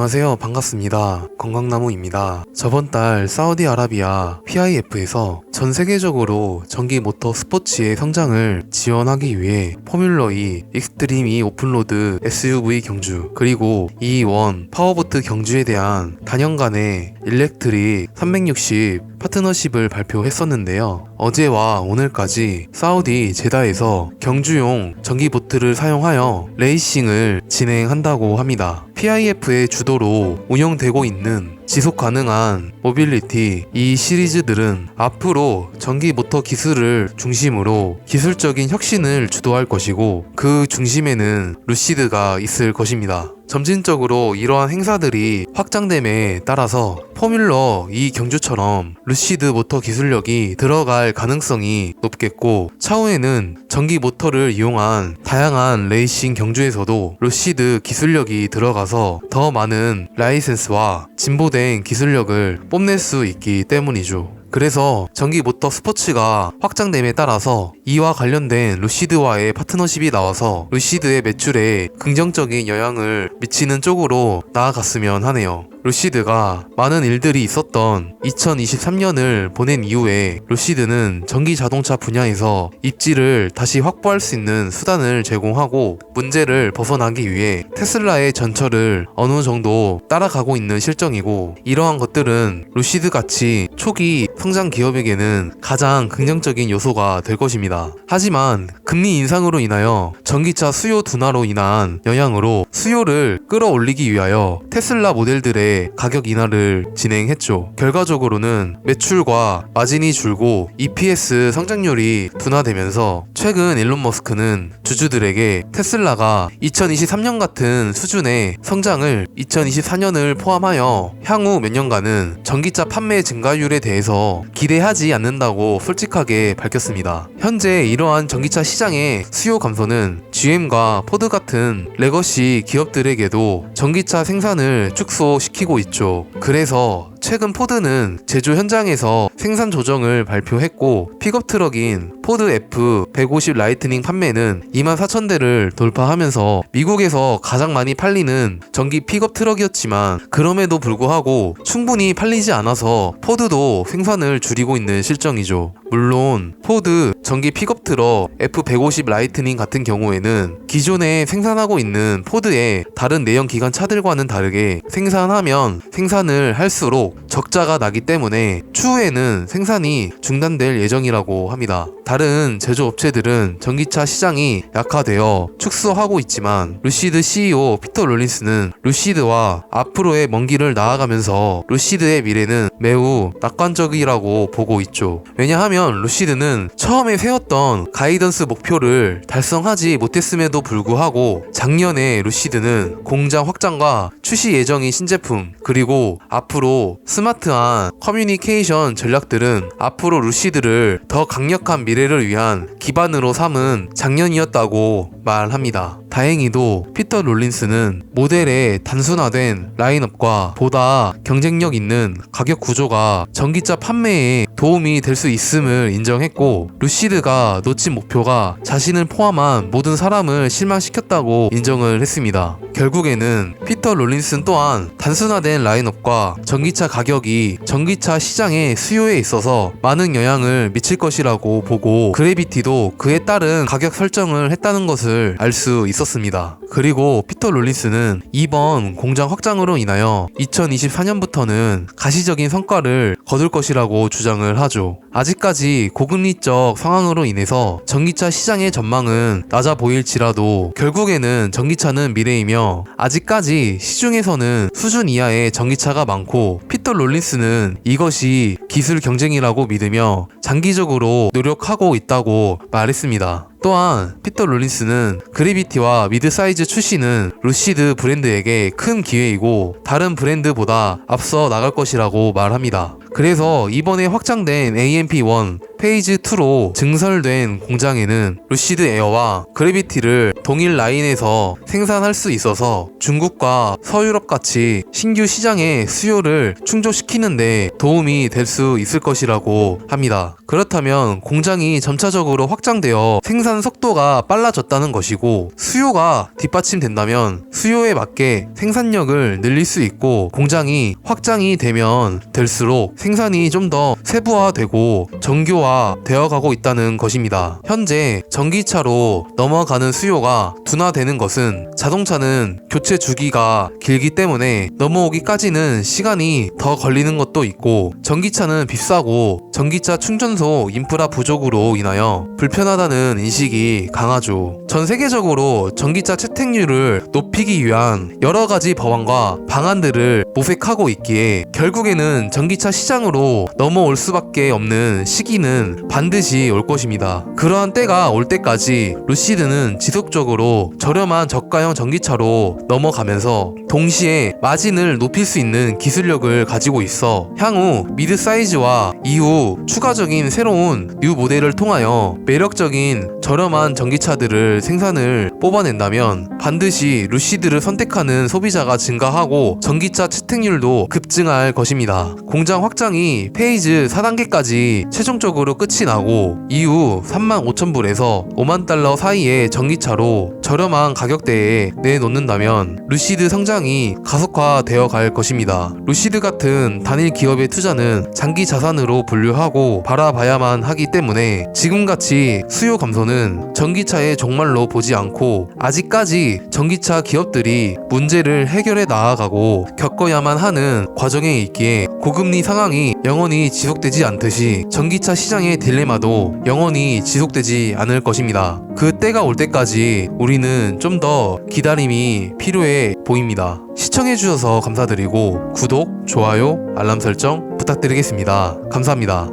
안녕하세요. 반갑습니다. 건강나무입니다. 저번 달 사우디아라비아 PIF에서 전 세계적으로 전기 모터 스포츠의 성장을 지원하기 위해 포뮬러 2 익스트림 E 오픈로드 SUV 경주 그리고 E1 파워보트 경주에 대한 단연간의 일렉트릭 360 파트너십을 발표했었는데요. 어제와 오늘까지 사우디 제다에서 경주용 전기 보트를 사용하여 레이싱을 진행한다고 합니다. PIF의 주도로 운영되고 있는 지속 가능한 모빌리티 이 시리즈들은 앞으로 전기 모터 기술을 중심으로 기술적인 혁신을 주도할 것이고 그 중심에는 루시드가 있을 것입니다. 점진적으로 이러한 행사들이 확장됨에 따라서 포뮬러 이 경주처럼 루시드 모터 기술력이 들어갈 가능성이 높겠고 차후에는 전기 모터를 이용한 다양한 레이싱 경주에서도 루시드 기술력이 들어가서 더 많은 라이센스와 진보된 기술력을 뽐낼 수 있기 때문이죠. 그래서 전기 모터 스포츠가 확장됨에 따라서 이와 관련된 루시드와의 파트너십이 나와서 루시드의 매출에 긍정적인 영향을 미치는 쪽으로 나아갔으면 하네요. 루시드가 많은 일들이 있었던 2023년을 보낸 이후에 루시드는 전기 자동차 분야에서 입지를 다시 확보할 수 있는 수단을 제공하고 문제를 벗어나기 위해 테슬라의 전철을 어느 정도 따라가고 있는 실정이고 이러한 것들은 루시드 같이 초기 성장 기업에게는 가장 긍정적인 요소가 될 것입니다. 하지만 금리 인상으로 인하여 전기차 수요 둔화로 인한 영향으로 수요를 끌어올리기 위하여 테슬라 모델들의 가격 인하를 진행했죠. 결과적으로는 매출과 마진이 줄고 EPS 성장률이 둔화되면서 최근 일론 머스크는 주주들에게 테슬라가 2023년 같은 수준의 성장을 2024년을 포함하여 향후 몇 년간은 전기차 판매 증가율에 대해서 기대하지 않는다고 솔직하게 밝혔습니다. 현재 이러한 전기차 시장의 수요 감소는 GM과 포드 같은 레거시 기업들에게도 전기차 생산을 축소시키 고 있죠. 그래서 최근 포드는 제조 현장에서 생산 조정을 발표했고 픽업 트럭인 포드 F 150 라이트닝 판매는 2만 4천 대를 돌파하면서 미국에서 가장 많이 팔리는 전기 픽업 트럭이었지만 그럼에도 불구하고 충분히 팔리지 않아서 포드도 생산을 줄이고 있는 실정이죠. 물론 포드 전기 픽업 트럭 F150 라이트닝 같은 경우에는 기존에 생산하고 있는 포드의 다른 내연 기관 차들과는 다르게 생산하면 생산을 할수록 적자가 나기 때문에 추후에는 생산이 중단될 예정이라고 합니다. 다른 제조업체들은 전기차 시장이 약화되어 축소하고 있지만 루시드 CEO 피터 롤린스는 루시드와 앞으로의 먼 길을 나아가면서 루시드의 미래는 매우 낙관적이라고 보고 있죠. 왜냐하면 루시드는 처음에 세웠던 가이던스 목표를 달성하지 못했음에도 불구하고 작년에 루시드는 공장 확장과 출시 예정인 신제품 그리고 앞으로 스마트한 커뮤니케이션 전략들은 앞으로 루시드를 더 강력한 미래를 위한 기반으로 삼은 작년이었다고 말합니다. 다행히도 피터 롤린스는 모델의 단순화된 라인업과 보다 경쟁력 있는 가격 구조가 전기차 판매에 도움이 될 수 있음을 인정했고 루시드가 놓친 목표가 자신을 포함한 모든 사람을 실망시켰다고 인정을 했습니다. 결국에는 피터 롤린슨 또한 단순화된 라인업과 전기차 가격이 전기차 시장의 수요에 있어서 많은 영향을 미칠 것이라고 보고 그래비티도 그에 따른 가격 설정을 했다는 것을 알 수 있었습니다. 그리고 피터 롤린스는 이번 공장 확장으로 인하여 2024년부터는 가시적인 성과를 거둘 것이라고 주장을 하죠. 아직까지 고금리적 상황으로 인해서 전기차 시장의 전망은 낮아 보일지라도 결국에는 전기차는 미래이며 아직까지 시중에서는 수준 이하의 전기차가 많고 피터 롤린스는 이것이 기술 경쟁이라고 믿으며 장기적으로 노력하고 있다고 말했습니다. 또한 피터 롤린스는 그래비티와 미드 사이즈 출시는 루시드 브랜드에게 큰 기회이고 다른 브랜드보다 앞서 나갈 것이라고 말합니다. 그래서 이번에 확장된 AMP1 페이즈 2로 증설된 공장에는 루시드 에어와 그래비티를 동일 라인에서 생산할 수 있어서 중국과 서유럽 같이 신규 시장의 수요를 충족시키는데 도움이 될 수 있을 것이라고 합니다. 그렇다면 공장이 점차적으로 확장되어 생산 속도가 빨라졌다는 것이고 수요가 뒷받침된다면 수요에 맞게 생산력을 늘릴 수 있고 공장이 확장이 되면 될수록 생산이 좀 더 세부화되고 정교화 되어가고 있다는 것입니다. 현재 전기차로 넘어가는 수요가 둔화되는 것은 자동차는 교체 주기가 길기 때문에 넘어오기까지는 시간이 더 걸리는 것도 있고 전기차는 비싸고 전기차 충전소 인프라 부족으로 인하여 불편하다는 인식이 강하죠. 전 세계적으로 전기차 채택률을 높이기 위한 여러 가지 법안과 방안들을 모색하고 있기에 결국에는 전기차 시장으로 넘어올 수밖에 없는 시기는 반드시 올 것입니다. 그러한 때가 올 때까지 루시드는 지속적으로 저렴한 저가형 전기차로 넘어가면서 동시에 마진을 높일 수 있는 기술력을 가지고 있어 향후 미드 사이즈와 이후 추가적인 새로운 뉴 모델을 통하여 매력적인 저렴한 전기차들을 생산을 뽑아낸다면 반드시 루시드를 선택하는 소비자가 증가하고 전기차 채택률도 급증할 것입니다. 공장 확장이 페이즈 4단계까지 최종적으로 끝이 나고 이후 3만 5천 불에서 5만 달러 사이의 전기차로 저렴한 가격대에 내놓는다면 루시드 성장이 가속화되어 갈 것입니다. 루시드 같은 단일 기업의 투자는 장기 자산으로 분류하고 바라봐야만 하기 때문에 지금같이 수요 감소는 전기차의 종말로 보지 않고 아직까지 전기차 기업들이 문제를 해결해 나아가고 겪어야만 하는 과정에 있기에 고금리 상황이 영원히 지속되지 않듯이 전기차 시장의 딜레마도 영원히 지속되지 않을 것입니다. 그 때가 올 때까지 우리 는 좀 더 기다림이 필요해 보입니다. 시청해주셔서 감사드리고 구독, 좋아요, 알람 설정 부탁드리겠습니다. 감사합니다.